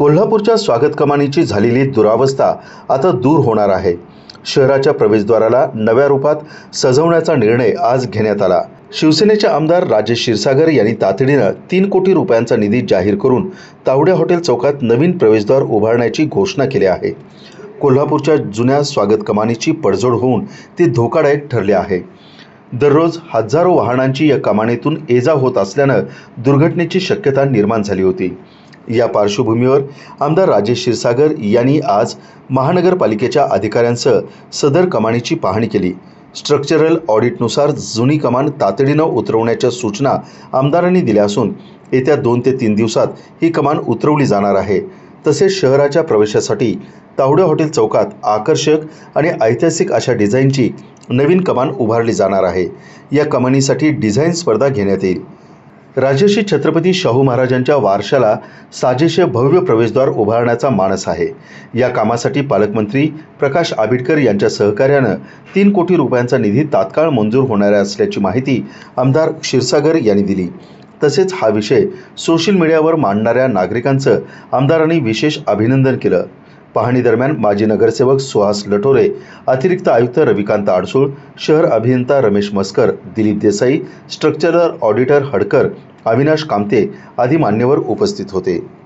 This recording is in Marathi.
कोल्हापूरच्या स्वागत कमानीची झालेली दुरावस्था आता दूर होणार आहे. शहराच्या प्रवेशद्वाराला नव्या रूपात सजवण्याचा निर्णय आज घेण्यात आला. शिवसेनेचे आमदार राजेश क्षीरसागर यांनी तातडीनं तीन कोटी रुपयांचा निधी जाहीर करून तावड्या हॉटेल चौकात नवीन प्रवेशद्वार उभारण्याची घोषणा केली आहे. कोल्हापूरच्या जुन्या स्वागत कमानीची पडझड होऊन ती धोकादायक ठरली आहे. दररोज हजारो वाहनांची या कमानीतून ये जा होत असल्यानं दुर्घटनेची शक्यता निर्माण झाली होती. या पार्श्वभूमीवर आमदार राजेश क्षीरसागर यांनी आज महानगरपालिकेच्या अधिकाऱ्यांसह सदर कमानीची पाहणी केली. स्ट्रक्चरल ऑडिटनुसार जुनी कमान तातडीनं उतरवण्याच्या सूचना आमदारांनी दिल्या असून येत्या दोन ते तीन दिवसात ही कमान उतरवली जाणार आहे. तसेच शहराच्या प्रवेशासाठी तावडे हॉटेल चौकात आकर्षक आणि ऐतिहासिक अशा डिझाईनची नवीन कमान उभारली जाणार आहे. या कमानीसाठी डिझाईन स्पर्धा घेण्यात येईल. राजर्षी छत्रपती शाहू महाराजांच्या वारशाला साजेशे भव्य प्रवेशद्वार उभारण्याचा मानस आहे. या कामासाठी पालकमंत्री प्रकाश आंबेडकर यांच्या सहकार्यानं तीन कोटी रुपयांचा निधी तात्काळ मंजूर होणार असल्याची माहिती आमदार क्षीरसागर यांनी दिली. तसेच हा विषय सोशल मीडियावर मांडणाऱ्या नागरिकांचं आमदारांनी विशेष अभिनंदन केलं. पाहणी दरम्यान माजी नगरसेवक सुहास लठोरे अतिरिक्त आयुक्त रविकांत आडसूळ शहर अभियंता रमेश मस्कर दिलीप देसाई स्ट्रक्चरल ऑडिटर हडकर अविनाश कामते आदी मान्यवर उपस्थित होते.